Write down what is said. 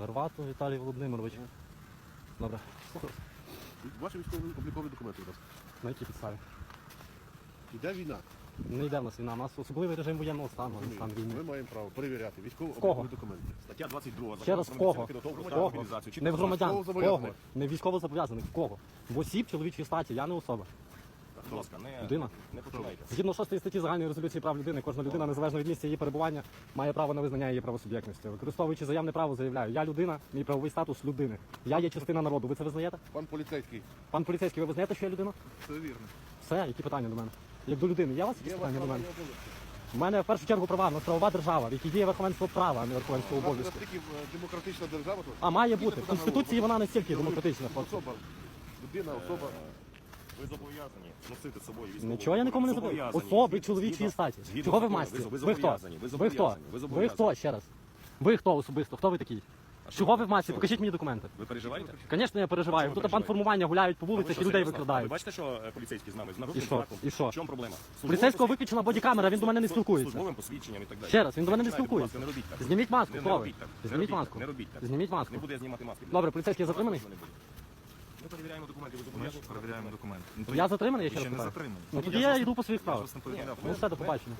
Гарвату Віталій Володимирович. Добре. Ваші військові облікові документи, будь ласка. На якій підставі? Іде війна. Не йде в нас війна, у нас особливий режим воєнного стану, а не стан Ми маємо право перевіряти військово кого? облікові документи. Стаття 22. Ще раз, в кого? В кого? мобілізацію. Чітко Не в громадян. В кого? Не в військовозобов'язаних. В кого? В осіб чоловічої статі, я не особа. Будь ласка, не, Людина? не починайте. Згідно 6 статті загальної резолюції прав людини, кожна людина, незалежно від місця її перебування, має право на визнання її правосуб'єктності. Використовуючи заявне право, заявляю, я людина, мій правовий статус людини. Я є частина народу. Ви це визнаєте? Пан поліцейський. Пан поліцейський, ви визнаєте, що я людина? Це вірно. Все, які питання до мене? Як до людини, є у вас якісь Є питання до мене? У мене в першу чергу права, у нас правова держава, в якій діє верховенство права, а не верховенство У нас обов'язку. настільки е, демократична держава тут. А має бути. В Конституції вона настільки демократична. Особа. Людина, особа. Ви зобов'язані носити з собою військову. Нічого я нікому не забув. Особи чоловічої статі. Чого ви в масці? Ви хто? Ви хто? Ви хто ще раз? Ви хто особисто? Хто ви такий? Чого ви в масці? Покажіть мені документи. Ви переживаєте? Звісно, я переживаю. Тут пан формування гуляють по вулицях і людей серйозно? Ви бачите, що е, поліцейський з нами з І що? І що? В чому проблема? Поліцейського виключена бодікамера, він до мене не спілкується. Службовим посвідченням і так далі. Ще раз, він до мене не Починайте, будь ласка, спілкується. Не робіть так. Зніміть маску, Не, хто ви? робіть так. Не Зніміть робіть так. маску. Не робіть так. Зніміть маску. Не буду я знімати маски. Добре, поліцейський затриманий? Не. Ми перевіряємо документи. Ви Ми ж зобов'язані? перевіряємо документи. Ну, то Я затриманий, я ще ще раз не питаю. затримані. Ну тоді Я йду по своїх Я ж справах. вас не повідомляв. Ну все, до побачення.